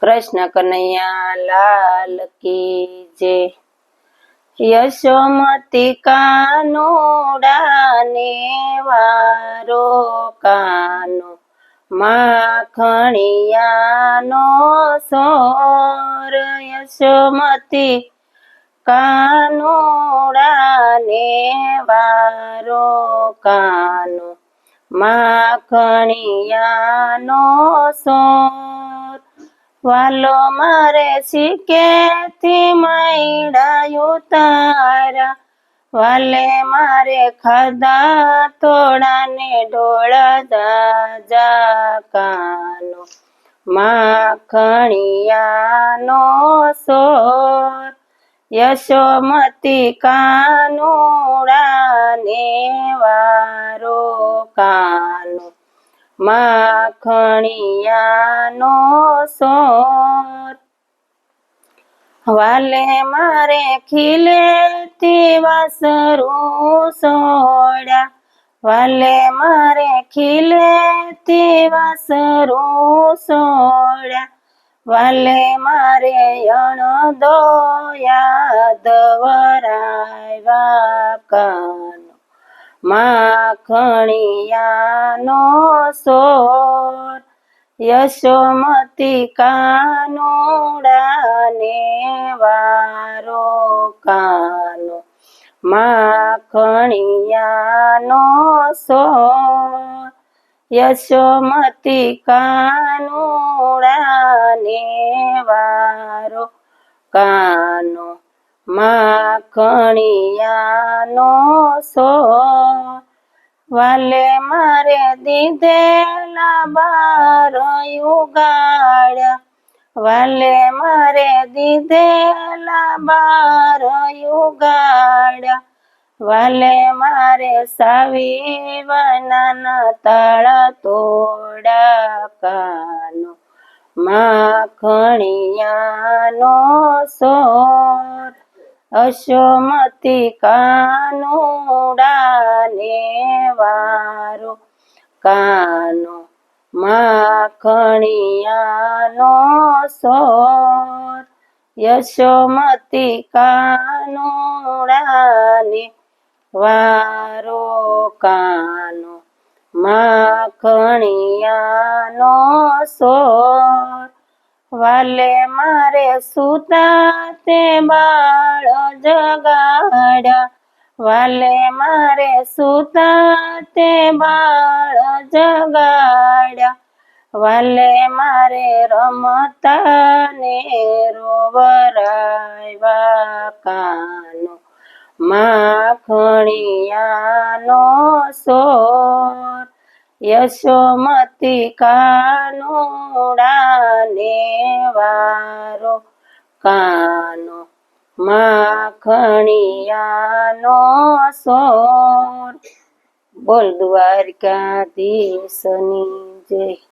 કૃષ્ણ કનૈયા લાલ કી જે યશોમતી કાનુડાને વારો કાનો માખણિયાનો સોર યશોમતી કાનુડાને વારો કાનો માખણિયાનો સોર વાલો મારે શીખેથી મૈડાયું તારા. વાલે મારે ખાધા થોડાને ઢોળા દાજા કાનો. માખણિયાનો સોર યશોમતી કાનુડાને વારો કાનો માખણિયાનો સોર વાલે મારે ખીલે વાસરું સોડા વાલે મારે ખીલે વાસરું સોડા વાલે મારે અણ દોયા દવરાવા કાનો. માખણિયાનો સોર યશોમતી કાનોડાને વારો કાનો. માખણિયાનો સોર યશોમતી કાનુડાને વારો કાનો માખણિયાનો સો વાલે મારે દીધેલા બાર યુગાડ્યા વાલે મારે દીધેલા બાર યુગાડ્યા વાલે મારે સાવી વનાના તાળા તોડા કાનો. માખણિયાનો સોર અશોમતી કાનુડાને વારો. કાનો માખણિયાનો સોર યશોમતી કાનુડાને વારો કાનો, માખણિયાનો સોર. વાલે મારે સુતા તે બાળ જગાડ્યા. વાલે મારે સુતા તે બાળ જગાડ્યા. વાલે મારે રમતા ને રોવરાવ્યા કાનો માખણિયાનો સોર યશોમતી કાનુડાને વારો કાનો. માખણિયાનો સોર બોલ દ્વારકાધીશની જય.